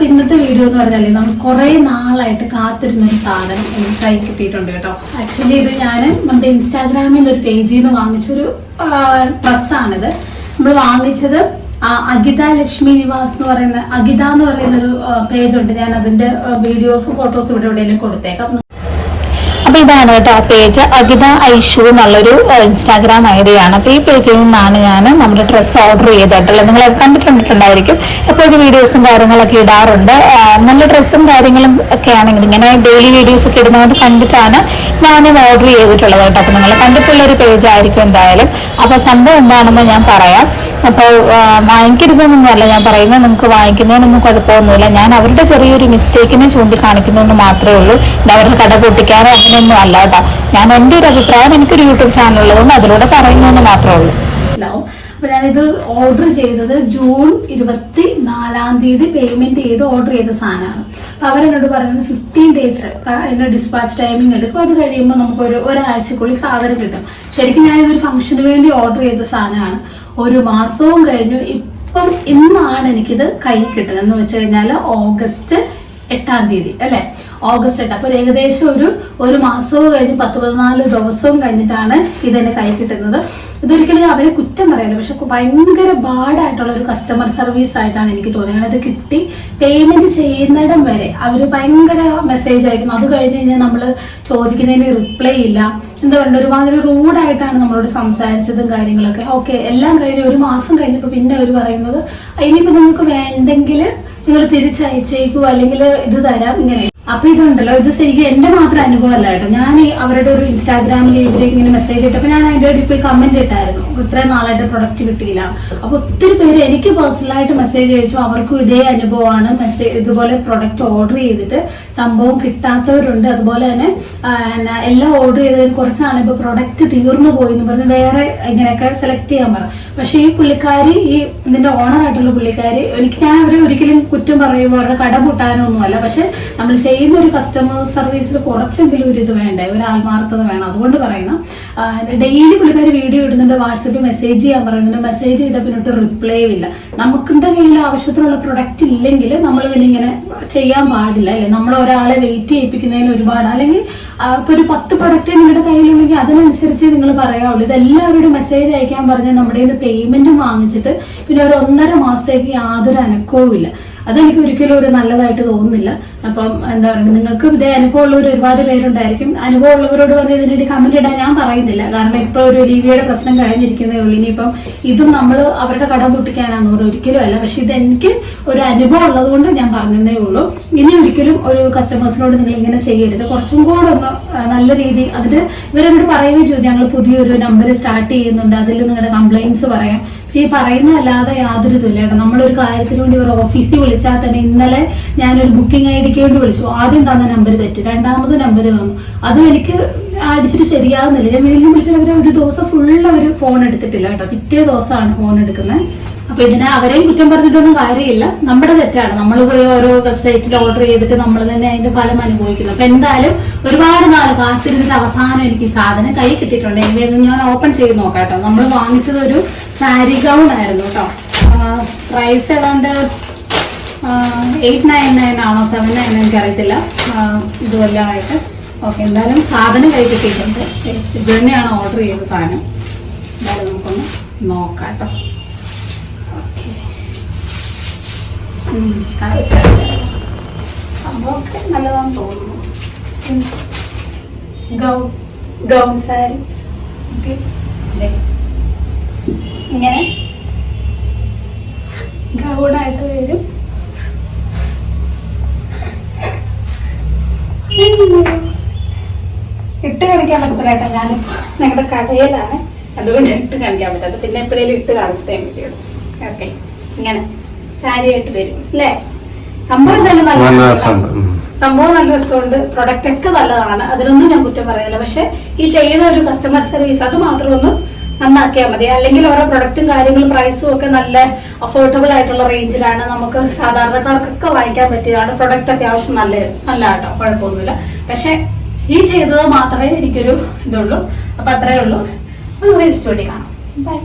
അപ്പൊ ഇന്നത്തെ വീഡിയോ എന്ന് പറഞ്ഞാൽ നമ്മൾ കുറെ നാളായിട്ട് കാത്തിരുന്ന ഒരു സാധനം എനിക്ക് കൈ കിട്ടിയിട്ടുണ്ട് കേട്ടോ. ആക്ച്വലി ഇത് ഞാൻ നമ്മുടെ ഇൻസ്റ്റാഗ്രാമിൽ ഒരു പേജിൽ നിന്ന് വാങ്ങിച്ചൊരു ഡ്രസ്സാണിത്. നമ്മൾ വാങ്ങിച്ചത് അഗിത ലക്ഷ്മി നിവാസ് എന്ന് പറയുന്ന അഗിത എന്ന് പറയുന്ന ഒരു പേജ് ഉണ്ട്. ഞാൻ അതിന്റെ വീഡിയോസും ഫോട്ടോസും ഇവിടെ എവിടെയെങ്കിലും കൊടുത്തേക്കാം. അപ്പൊ ഇതാണ് കേട്ടോ പേജ് അഗിത ഐഷു എന്നുള്ളൊരു ഇൻസ്റ്റാഗ്രാം ഐ ഡി ആണ്. അപ്പൊ ഈ പേജിൽ നിന്നാണ് ഞാൻ നമ്മുടെ ഡ്രസ്സ് ഓർഡർ ചെയ്തിട്ടുള്ളത് നിങ്ങൾ കണ്ടിട്ടുണ്ടായിരിക്കും എപ്പോഴും വീഡിയോസും കാര്യങ്ങളൊക്കെ ഇടാറുണ്ട്. നല്ല ഡ്രസ്സും കാര്യങ്ങളും ഒക്കെ ആണെങ്കിൽ ഇങ്ങനെ ഡെയിലി വീഡിയോസ് ഒക്കെ ഇടുന്നതുകൊണ്ട് കണ്ടിട്ടാണ് ഞാനും ഓർഡർ ചെയ്തിട്ടുള്ളത് കേട്ടോ. അപ്പൊ നിങ്ങൾ കണ്ടിട്ടുള്ള ഒരു പേജ് ആയിരിക്കും എന്തായാലും. അപ്പൊ സംഭവം എന്താണെന്ന് ഞാൻ പറയാം. അപ്പോൾ വാങ്ങിക്കരുതെന്നൊന്നുമല്ല ഞാൻ പറയുന്നത് നിങ്ങൾക്ക് വാങ്ങിക്കുന്നതിനൊന്നും കുഴപ്പമൊന്നുമില്ല. ഞാൻ അവരുടെ ചെറിയൊരു മിസ്റ്റേക്കിനെ ചൂണ്ടിക്കാണിക്കുന്നു എന്ന് മാത്രമേ ഉള്ളൂ. ഇത് അവരുടെ കട പൊട്ടിക്കാനോ അങ്ങനെയൊന്നും അല്ല കേട്ടോ. ഞാൻ എന്റെ ഒരു അഭിപ്രായം എനിക്കൊരു യൂട്യൂബ് ചാനൽ ഉള്ളതുകൊണ്ട് അതിലൂടെ പറയുന്നതെന്ന് മാത്രമേ ഉള്ളൂ. അപ്പൊ ഞാനിത് ഓർഡർ ചെയ്തത് ജൂൺ ഇരുപത്തി നാലാം തീയതി പേയ്മെന്റ് ചെയ്ത് ഓർഡർ ചെയ്ത സാധനമാണ്. അപ്പൊ അവരെന്നോട് പറയുന്നത് ഫിഫ്റ്റീൻ ഡേയ്സ് അതിന്റെ ഡിസ്പാച്ച് ടൈമിംഗ് എടുക്കും. അത് കഴിയുമ്പോൾ നമുക്ക് ഒരു ഒരാഴ്ചക്കുള്ളിൽ സാധനം കിട്ടും. ശരിക്കും ഞാനിതൊരു ഫംഗ്ഷന് വേണ്ടി ഓർഡർ ചെയ്ത സാധനമാണ്. ഒരു മാസവും കഴിഞ്ഞു. ഇപ്പം ഇന്നാണ് എനിക്കിത് കൈ കിട്ടുന്നത്. എന്ന് വെച്ച് കഴിഞ്ഞാൽ ഓഗസ്റ്റ് എട്ടാം തീയതി അല്ലെ? ഓഗസ്റ്റ് എട്ട്. അപ്പോൾ ഏകദേശം ഒരു ഒരു മാസവും കഴിഞ്ഞ് പത്ത് പതിനാല് ദിവസവും കഴിഞ്ഞിട്ടാണ് ഇതെന്റെ കൈ കിട്ടുന്നത്. ഇതൊരിക്കലും അവരെ കുറ്റം പറയല്ല. പക്ഷെ ഭയങ്കര ബാഡായിട്ടുള്ള ഒരു കസ്റ്റമർ സർവീസ് ആയിട്ടാണ് എനിക്ക് തോന്നിയത്. ഇത് കിട്ടി പേയ്മെന്റ് ചെയ്യുന്നിടം വരെ അവർ ഭയങ്കര മെസ്സേജ് അയക്കും അത് കഴിഞ്ഞ് കഴിഞ്ഞാൽ നമ്മൾ ചോദിക്കുന്നതിന് റിപ്ലൈ ഇല്ല. എന്താ പറയുക ഒരുമാതിരി റൂഡായിട്ടാണ് നമ്മളോട് സംസാരിച്ചതും കാര്യങ്ങളൊക്കെ. ഓക്കെ എല്ലാം കഴിഞ്ഞ് ഒരു മാസം കഴിഞ്ഞപ്പോൾ പിന്നെ അവർ പറയുന്നത് ഇനിയിപ്പോൾ നിങ്ങൾക്ക് വേണ്ടെങ്കിൽ നിങ്ങൾ തിരിച്ചയച്ചേക്കൂ. അല്ലെങ്കിൽ ഇത് തരാം. ഇങ്ങനെ. അപ്പൊ ഇതുണ്ടല്ലോ ഇത് ശരിക്കും എന്റെ മാത്രം അനുഭവമല്ല കേട്ടോ. ഞാൻ അവരുടെ ഒരു ഇൻസ്റ്റാഗ്രാമിൽ ഇവർ ഇങ്ങനെ മെസ്സേജ് ഇട്ടപ്പോ ഞാൻ അതിന്റെ ഇടയിൽ പോയി കമന്റ് ഇട്ടായിരുന്നു. ഇത്രയും നാളായിട്ട് പ്രൊഡക്റ്റ് കിട്ടിയില്ല. അപ്പൊ ഒത്തിരി പേര് എനിക്ക് പേഴ്സണലായിട്ട് മെസ്സേജ് അയച്ചു. അവർക്കും ഇതേ അനുഭവമാണ്. മെസ്സേജ് ഇതുപോലെ പ്രൊഡക്റ്റ് ഓർഡർ ചെയ്തിട്ട് സംഭവം കിട്ടാത്തവരുണ്ട്. അതുപോലെ തന്നെ എല്ലാം ഓർഡർ ചെയ്തതിൽ കുറച്ചാണ് ഇപ്പൊ പ്രൊഡക്റ്റ് തീർന്നു പോയി എന്ന് പറഞ്ഞ് വേറെ ഇങ്ങനെയൊക്കെ സെലക്ട് ചെയ്യാൻ പറ. പക്ഷെ ഈ പുള്ളിക്കാരി ഈ ഇതിന്റെ ഓണർ ആയിട്ടുള്ള പുള്ളിക്കാരി എനിക്ക് ഞാൻ അവരെ ഒരിക്കലും കുറ്റം പറയുമോ അവരുടെ കട പൊട്ടാനോ ഒന്നുമല്ല പക്ഷെ നമ്മൾ ചെയ്യുന്ന ഒരു കസ്റ്റമർ സർവീസിൽ കുറച്ചെങ്കിലും ഒരു ഇത് വേണ്ടേ? ഒരു ആത്മാർത്ഥത വേണം. അതുകൊണ്ട് പറയുന്ന ഡെയിലി പുള്ളിക്കാർ വീഡിയോ ഇടുന്നുണ്ട് വാട്സപ്പിൽ മെസ്സേജ് ചെയ്യാൻ പറയുന്നുണ്ട്. മെസ്സേജ് ചെയ്താൽ പിന്നോട്ട് റിപ്ലൈ ഇല്ല നമുക്കിന്റെ കയ്യിൽ ആവശ്യത്തിനുള്ള പ്രൊഡക്റ്റ് ഇല്ലെങ്കിൽ നമ്മൾ പിന്നെ ഇങ്ങനെ ചെയ്യാൻ പാടില്ല അല്ലെ? നമ്മൾ ഒരാളെ വെയിറ്റ് ചെയ്യിപ്പിക്കുന്നതിന് ഒരുപാട്. അല്ലെങ്കിൽ ഇപ്പൊ ഒരു പത്ത് പ്രൊഡക്റ്റ് നിങ്ങളുടെ കയ്യിലുണ്ടെങ്കിൽ അതിനനുസരിച്ച് നിങ്ങൾ പറയാവുള്ളൂ. ഇതെല്ലാവരോടും മെസ്സേജ് അയക്കാൻ പറഞ്ഞാൽ നമ്മുടെ കയ്യിൽ പേയ്മെന്റും വാങ്ങിച്ചിട്ട് പിന്നെ ഒരു ഒന്നര മാസത്തേക്ക് യാതൊരു അനക്കവും ഇല്ല അതെനിക്ക് ഒരിക്കലും ഒരു നല്ലതായിട്ട് തോന്നുന്നില്ല. അപ്പം എന്താ പറയുക നിങ്ങൾക്ക് ഇതേ അനുഭവമുള്ളവർ ഒരുപാട് പേരുണ്ടായിരിക്കും. അനുഭവമുള്ളവരോട് വന്ന് ഇതിനിടെ കമന്റ് ഇടാൻ ഞാൻ പറയുന്നില്ല. കാരണം ഇപ്പൊ ഒരു ലിവിയുടെ പ്രശ്നം കഴിഞ്ഞിരിക്കുന്നേ ഉള്ളൂ. ഇനിയിപ്പം ഇതും നമ്മൾ അവരുടെ കടം പൊട്ടിക്കാനാന്ന് പറഞ്ഞു ഒരിക്കലും അല്ല. പക്ഷെ ഇത് എനിക്ക് ഒരു അനുഭവം ഉള്ളത് കൊണ്ട് ഞാൻ പറഞ്ഞതേ ഉള്ളൂ. ഇനി ഒരിക്കലും ഒരു കസ്റ്റമേഴ്സിനോട് നിങ്ങൾ ഇങ്ങനെ ചെയ്യരുത്. കുറച്ചും കൂടെ ഒന്ന് നല്ല രീതി അതിന് ഇവരോട് പറയുകയും ചെയ്തു. ഞങ്ങൾ പുതിയൊരു നമ്പർ സ്റ്റാർട്ട് ചെയ്യുന്നുണ്ട്. അതിൽ നിങ്ങളുടെ കംപ്ലൈൻസ് പറയാം. ഈ പറയുന്നതല്ലാതെ യാതൊരു ഇതുമില്ല നമ്മളൊരു കാര്യത്തിന് വേണ്ടി ഒരു ഓഫീസിൽ വിളിച്ചാൽ തന്നെ ഇന്നലെ ഞാനൊരു ബുക്കിംഗ് ഐ ഡിക്ക് വേണ്ടി വിളിച്ചു. ആദ്യം തന്ന നമ്പർ തെറ്റ്. രണ്ടാമത് നമ്പർ തന്നു. അതും എനിക്ക് അടിച്ചിട്ട് ശരിയാകുന്നില്ല ഞാൻ വീണ്ടും വിളിച്ചിട്ട് അവർ ഒരു ദിവസം ഫുള്ള് അവർ ഫോൺ എടുത്തിട്ടില്ല കേട്ടോ. പിറ്റേ ദിവസമാണ് ഫോൺ എടുക്കുന്നത്. അപ്പൊ ഇതിനെ അവരെയും കുറ്റം പറഞ്ഞിട്ടൊന്നും കാര്യമില്ല. നമ്മുടെ തെറ്റാണ്. നമ്മൾ പോയി ഓരോ വെബ്സൈറ്റിൽ ഓർഡർ ചെയ്തിട്ട് നമ്മൾ തന്നെ അതിന്റെ ഫലം അനുഭവിക്കുന്നു. അപ്പൊ എന്തായാലും ഒരുപാട് നാൾ കാത്തിരുന്നിട്ട് അവസാനം എനിക്ക് സാധനം കൈ കിട്ടിയിട്ടുണ്ട്. എനിവേ ഞാൻ ഓപ്പൺ ചെയ്ത് നോക്കാം കേട്ടോ. നമ്മൾ വാങ്ങിച്ചത് ഒരു സാരി ഗൗൺ ആയിരുന്നു കേട്ടോ പ്രൈസ് ഏതാണ്ട് എയ്റ്റ് നയൻ നയൻ ആണോ സെവൻ നയൻ എനിക്ക് അറിയത്തില്ല ഇതുമെല്ലാം ആയിട്ട്. ഓക്കെ എന്തായാലും സാധനം കൈ കിട്ടിയിട്ടുണ്ട്. ഇത് തന്നെയാണ് ഓർഡർ ചെയ്ത സാധനം. എന്തായാലും നമുക്കൊന്ന് നോക്കാം കേട്ടോ ഓക്കെ സംഭവമൊക്കെ നല്ലതാണെന്ന് തോന്നുന്നു. Gown gown sari. ഓക്കെ ഇങ്ങനെ ഗൗഡായിട്ട് വരും. ഇട്ട് കാണിക്കാൻ പറ്റത്തില്ല കേട്ടോ. ഞാൻ ഞങ്ങളുടെ കടയിലാണ് അതുകൊണ്ട് ഇട്ട് കാണിക്കാൻ പറ്റാത്ത പിന്നെ എപ്പോഴേലും ഇട്ട് കാണിച്ചിട്ടേ പറ്റുള്ളൂ. ഓക്കെ. ഇങ്ങനെ സാരിയായിട്ട് വരും അല്ലേ? സംഭവം തന്നെ നല്ല സംഭവം നല്ല രസമുണ്ട്. പ്രൊഡക്റ്റ് ഒക്കെ നല്ലതാണ്. അതിനൊന്നും ഞാൻ കുറ്റം പറയുന്നില്ല. പക്ഷെ ഈ ചെയ്യുന്ന ഒരു കസ്റ്റമർ സർവീസ് അത് മാത്രം ഒന്ന് നന്നാക്കിയാൽ മതി. അല്ലെങ്കിൽ അവരുടെ പ്രൊഡക്റ്റും കാര്യങ്ങളും പ്രൈസും ഒക്കെ നല്ല അഫോർഡബിൾ ആയിട്ടുള്ള റേഞ്ചിലാണ് നമുക്ക് സാധാരണക്കാർക്കൊക്കെ വാങ്ങിക്കാൻ പറ്റിയതാണ് പ്രൊഡക്റ്റ് അത്യാവശ്യം നല്ല നല്ല കേട്ടോ കുഴപ്പമൊന്നുമില്ല. പക്ഷെ ഈ ചെയ്തത് മാത്രമേ എനിക്കൊരു ഇതുള്ളൂ. അപ്പൊ അത്രേ ഉള്ളൂ. നമുക്ക് വേണ്ടി കാണാം. ബൈ